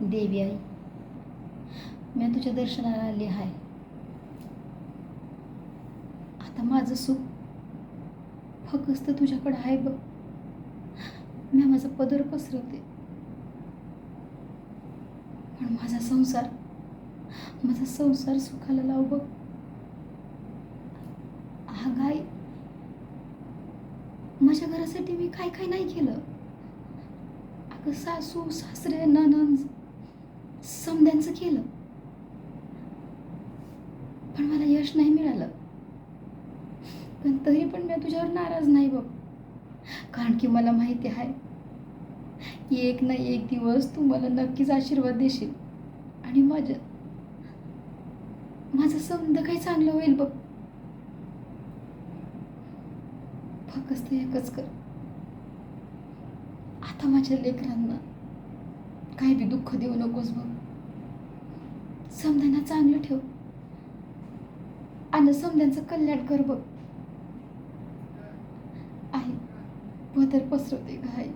देवी आई. मी तुझ्या दर्शनाला आली आहे आता माझं सुख फक्त तुझ्याकडं आहे बघ. मी माझा पदर पसरवते. पण माझा संसार माझा संसार सुखाला लाव बघ. हा गाय माझ्या घरासाठी मी काय काय नाही केलं? अगं सासू सासरे ननंद त्यांचं केलं. पण मला यश नाही मिळालं. पण तरी पण मी तुझ्यावर नाराज नाही बघ. कारण की मला माहिती आहे की एक ना एक दिवस तू मला नक्कीच आशीर्वाद देशील. आणि माझं माझं समज काही चांगलं होईल बघ. फक्त एकच कर. आता माझ्या लेकरांना काही बी दुःख देऊ नकोस बघ. समध्यांना चांगलं ठेव. आणि समध्यांचं कल्याण कर बघ. आई पदर पसरवते घाई